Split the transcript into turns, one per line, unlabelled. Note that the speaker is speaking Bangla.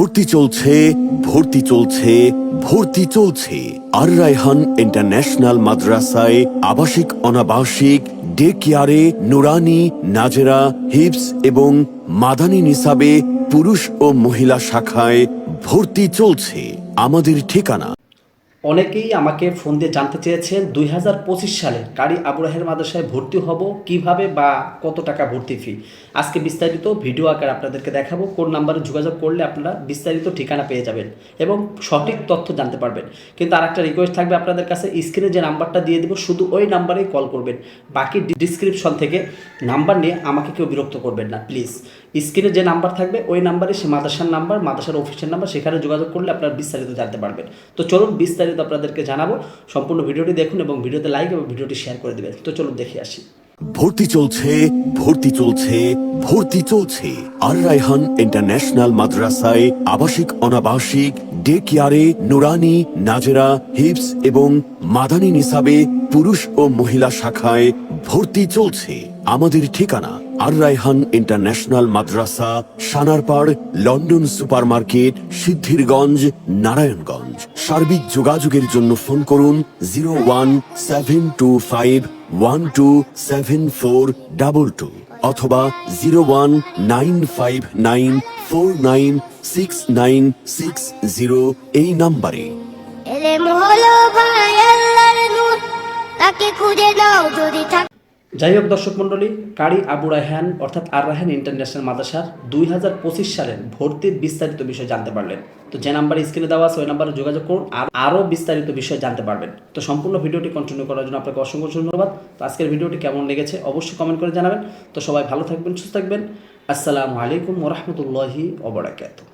ভর্তি চলছে ভর্তি চলছে ভর্তি চলছে। আর রায়হান ইন্টারন্যাশনাল মাদ্রাসায় আবাসিক, অনাবাসিক ডে কেয়ারে নুরানি, নাজেরা, হিপস এবং মাদানী নিসাবে পুরুষ ও মহিলা শাখায় ভর্তি চলছে। আমাদের ঠিকানা
অনেকেই আমাকে ফোন দিয়ে জানতে চেয়েছেন, দুই হাজার পঁচিশ সালে কারি আবুরাহের মাদ্রাসায় ভর্তি হব কীভাবে বা কত টাকা ভর্তি ফি আজকে বিস্তারিত ভিডিও আকারে আপনাদেরকে দেখাবো, কোন নাম্বারে যোগাযোগ করলে আপনারা বিস্তারিত ঠিকানা পেয়ে যাবেন এবং সঠিক তথ্য জানতে পারবেন। কিন্তু আর একটা রিকোয়েস্ট থাকবে আপনাদের কাছে স্ক্রিনে যে নাম্বারটা দিয়ে দেবো, শুধু ওই নাম্বারেই কল করবেন। বাকি ডিসক্রিপশন থেকে নাম্বার নিয়ে আমাকে কেউ বিরক্ত করবেন না প্লিজ স্ক্রিনে যে নাম্বার থাকবে, ওই নাম্বারে সে মাদ্রাসার নাম্বার, মাদ্রাসার অফিসের নাম্বার, সেখানে যোগাযোগ করলে আপনারা বিস্তারিত জানতে পারবেন। তো চলুন বিস্তারিত আপনাদেরকে জানাব। সম্পূর্ণ ভিডিওটি দেখুন এবং ভিডিওতে লাইক এবং ভিডিওটি শেয়ার করে দেবেন। তো চলুন দেখে আসি।
ভর্তি চলছে ভর্তি চলছে ভর্তি চলছে। আর রায়হান ইন্টারন্যাশনাল মাদ্রাসায় আবাসিক, অনাবাসিক ডে কেয়ারে নুরানি, নাজেরা হিপস এবং মাদানী নিসাবে পুরুষ ও মহিলা শাখায় ভর্তি চলছে। আমাদের ঠিকানা আর রায়হান ইন্টারন্যাশনাল মাদ্রাসা, সানারপাড়, লন্ডন সুপারমার্কেট, সিদ্ধিরগঞ্জ, নারায়ণগঞ্জ। সার্বিক যোগাযোগের জন্য ফোন করুন zero one seven two five one two seven four double two অথবা zero one nine five nine four nine six nine six zero এই নাম্বারে।
তাকে খুঁজে নাও, যদি
যাই হোক দর্শক মণ্ডলী, কারি আবু রায়হান অর্থাৎ আর রায়হান ইন্টারন্যাশনাল মাদ্রাসার দুই হাজার পঁচিশ সালের ভর্তির বিস্তারিত বিষয় জানতে পারলেন। তো যে নাম্বার স্ক্রিনে দেওয়া আছে, ওই নাম্বারে যোগাযোগ করুন, আর আরও বিস্তারিত বিষয় জানতে পারবেন। তো সম্পূর্ণ ভিডিওটি কন্টিনিউ করার জন্য আপনাকে অসংখ্য ধন্যবাদ। তো আজকের ভিডিওটি কেমন লেগেছে অবশ্যই কমেন্ট করে জানাবেন। তো সবাই ভালো থাকবেন, সুস্থ থাকবেন। আসসালামু আলাইকুম ওরহমতুল্লাহি ওবরাকাতুহ